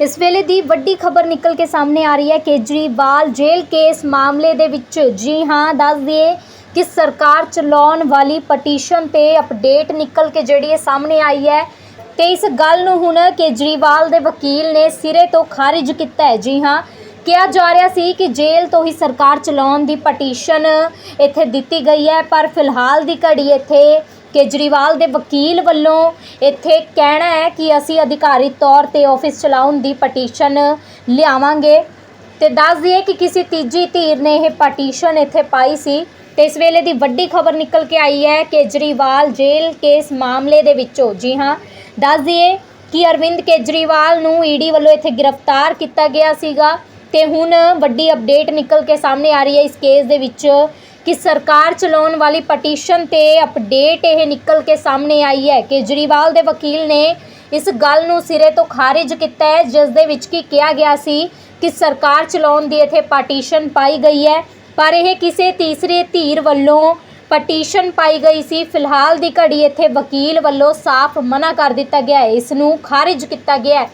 ਇਸ ਵੇਲੇ ਦੀ ਵੱਡੀ ਖਬਰ ਨਿਕਲ ਕੇ ਸਾਹਮਣੇ ਆ ਰਹੀ ਹੈ। ਕੇਜਰੀਵਾਲ ਜੇਲ੍ਹ ਕੇਸ ਮਾਮਲੇ ਦੇ ਵਿੱਚ, ਜੀ ਹਾਂ, ਦੱਸ ਦਈਏ ਕਿ ਸਰਕਾਰ ਚਲਾਉਣ ਵਾਲੀ ਪਟੀਸ਼ਨ ਤੇ ਅਪਡੇਟ ਨਿਕਲ ਕੇ ਜਿਹੜੀ ਹੈ ਸਾਹਮਣੇ ਆਈ ਹੈ ਤੇ ਇਸ ਗੱਲ ਨੂੰ ਹੁਣ ਕੇਜਰੀਵਾਲ ਦੇ ਵਕੀਲ ਨੇ ਸਿਰੇ ਤੋਂ ਖਾਰਿਜ ਕੀਤਾ ਹੈ। ਜੀ ਹਾਂ, ਕਿਹਾ ਜਾ ਰਿਹਾ ਸੀ ਕਿ ਜੇਲ੍ਹ ਤੋਂ ਹੀ ਸਰਕਾਰ ਚਲਾਉਣ ਦੀ ਪਟੀਸ਼ਨ ਇੱਥੇ ਦਿੱਤੀ ਗਈ ਹੈ, ਪਰ ਫਿਲਹਾਲ ਦੀ ਘੜੀ ਇੱਥੇ ਕੇਜਰੀਵਾਲ ਦੇ ਵਕੀਲ ਵੱਲੋਂ ਇੱਥੇ ਕਹਿਣਾ ਹੈ ਕਿ ਅਸੀਂ ਅਧਿਕਾਰੀ ਤੌਰ ਤੇ ਆਫਿਸ ਚਲਾਉਣ ਦੀ ਪਟੀਸ਼ਨ ਲਿਆਵਾਂਗੇ। ਤੇ ਦੱਸ ਦਈਏ ਕਿ ਕਿਸੇ ਤੀਜੀ ਧਿਰ ਨੇ ਇਹ ਪਟੀਸ਼ਨ ਇੱਥੇ ਪਾਈ ਸੀ ਤੇ ਇਸ ਵੇਲੇ ਦੀ ਵੱਡੀ ਖਬਰ ਨਿਕਲ ਕੇ ਆਈ ਹੈ, ਕੇਜਰੀਵਾਲ ਜੇਲ੍ਹ ਕੇਸ ਮਾਮਲੇ ਦੇ ਵਿੱਚੋਂ। ਜੀ ਹਾਂ, ਦੱਸ ਦਈਏ ਕਿ ਅਰਵਿੰਦ ਕੇਜਰੀਵਾਲ ਨੂੰ ਈਡੀ ਵੱਲੋਂ ਇੱਥੇ ਗ੍ਰਿਫਤਾਰ ਕੀਤਾ ਗਿਆ ਸੀਗਾ ਤੇ ਹੁਣ ਵੱਡੀ ਅਪਡੇਟ ਨਿਕਲ ਕੇ ਸਾਹਮਣੇ ਆ ਰਹੀ ਹੈ ਇਸ ਕੇਸ ਦੇ ਵਿੱਚ। ਕਿ ਸਰਕਾਰ ਚਲਾਉਣ ਵਾਲੀ ਪਟੀਸ਼ਨ ਤੇ ਅਪਡੇਟ ਇਹ ਨਿਕਲ ਕੇ ਸਾਹਮਣੇ ਆਈ ਹੈ। ਕੇਜਰੀਵਾਲ ਦੇ ਵਕੀਲ ਨੇ ਇਸ ਗੱਲ ਨੂੰ ਸਿਰੇ ਤੋਂ ਖਾਰਿਜ ਕੀਤਾ ਹੈ, ਜਿਸ ਦੇ ਵਿੱਚ ਕੀ ਕਿਹਾ ਗਿਆ ਸੀ ਕਿ ਸਰਕਾਰ ਚਲਾਉਣ ਦੀ ਇੱਥੇ ਪਟੀਸ਼ਨ ਪਾਈ ਗਈ ਹੈ। ਪਰ ਇਹ ਕਿਸੇ ਤੀਸਰੇ ਧਿਰ ਵੱਲੋਂ ਪਟੀਸ਼ਨ ਪਾਈ ਗਈ ਸੀ। ਫਿਲਹਾਲ ਦੀ ਘੜੀ ਇੱਥੇ ਵਕੀਲ ਵੱਲੋਂ ਸਾਫ਼ ਮਨਾ ਕਰ ਦਿੱਤਾ ਗਿਆ ਹੈ। ਇਸ ਨੂੰ ਖਾਰਜ ਕੀਤਾ ਗਿਆ ਹੈ।